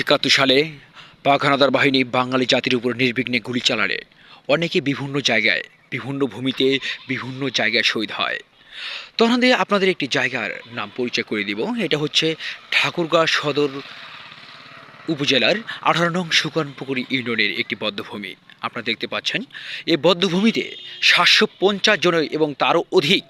উনিশশো একাত্তর সালে পাক হানাদার বাহিনী বাঙালি জাতির উপর নির্বিঘ্নে গুলি চালালে। অনেকে বিভিন্ন জায়গায়, বিভিন্ন ভূমিতে বিভিন্ন জায়গায় শহীদ হয়। তখন দিয়ে আপনাদের একটি জায়গার নাম পরিচয় করে দিব। এটা হচ্ছে ঠাকুরগাঁ সদর উপজেলার আঠারো নং সুকানপুকুরি ইউনিয়নের একটি বদ্ধভূমি। আপনারা দেখতে পাচ্ছেন, এই বদ্ধভূমিতে সাতশো পঞ্চাশ জন এবং তারও অধিক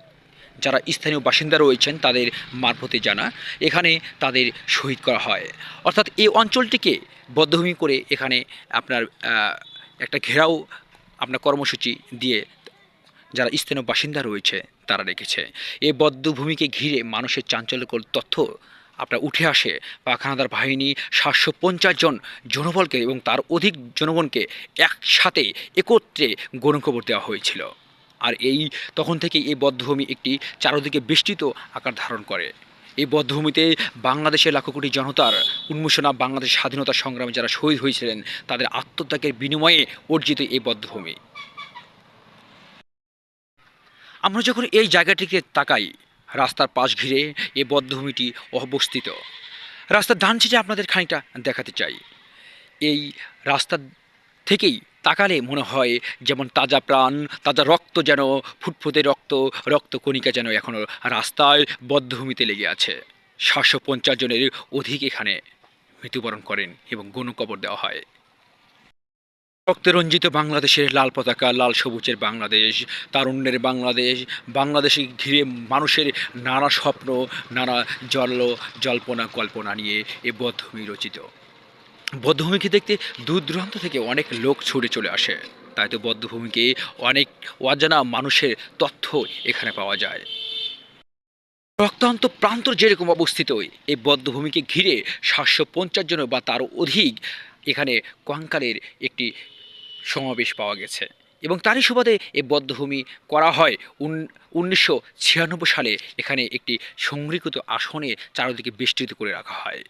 যারা স্থানীয় বাসিন্দা রয়েছেন, তাদের মারফতে জানা, এখানে তাদের শহীদ করা হয়। অর্থাৎ এই অঞ্চলটিকে বদ্ধভূমি করে এখানে আপনার একটা ঘেরাও আপনার কর্মসূচি দিয়ে যারা স্থানীয় বাসিন্দা রয়েছে, তারা রেখেছে। এই বদ্ধভূমিকে ঘিরে মানুষের চাঞ্চল্যকর তথ্য আপনার উঠে আসে। পাখানাদার বাহিনী সাতশো পঞ্চাশ জন জনবলকে এবং তার অধিক জনগণকে একসাথে একত্রে গণকবর দেওয়া হয়েছিল। আর এই তখন থেকে এই বদ্ধভূমি একটি চারদিকে বিস্তৃত আকার ধারণ করে। এই বদ্ধভূমিতে বাংলাদেশের লাখো কোটি জনতার উন্মোচনা, বাংলাদেশ স্বাধীনতা সংগ্রামে যারা শহীদ হয়েছিলেন, তাদের আত্মত্যাগের বিনিময়ে অর্জিত এই বদ্ধভূমি। আমরা যখন এই জায়গাটিকে তাকাই, রাস্তার পাশ ঘিরে এই বদ্ধভূমিটি অবস্থিত। রাস্তার ডান ছিটে আপনাদের খানিকটা দেখাতে চাই। এই রাস্তা থেকেই তাকালে মনে হয় যেমন তাজা প্রাণ, তাজা রক্ত যেন, ফুটফুটে রক্ত রক্ত কণিকা যেন এখনও রাস্তায় বদ্ধভূমিতে লেগে আছে। সাতশো পঞ্চাশ জনের অধিক এখানে মৃত্যুবরণ করেন এবং গণকবর দেওয়া হয়। রক্তে রঞ্জিত বাংলাদেশের লাল পতাকা, লাল সবুজের বাংলাদেশ, তারুণ্যের বাংলাদেশ বাংলাদেশে ঘিরে মানুষের নানা স্বপ্ন, নানা জল, জল্পনা, কল্পনা নিয়ে এ বদ্ধভূমি রচিত। বদ্ধভূমিকে দেখতে দূর দূরান্ত থেকে অনেক লোক ছুটে চলে আসে। তাই তো বদ্ধভূমিকে অনেক অজানা মানুষের তথ্য এখানে পাওয়া যায়। রক্তান্ত প্রান্তর যেরকম অবস্থিত, এই বদ্ধভূমিকে ঘিরে সাতশো পঞ্চাশ জন বা তারও অধিক এখানে কঙ্কালের একটি সমাবেশ পাওয়া গেছে। এবং তারই সুবাদে এই বদ্ধভূমি করা হয় উনিশশো ছিয়ানব্বই সালে। এখানে একটি সংরক্ষিত আসনে চারিদিকে বিস্তৃত করে রাখা হয়।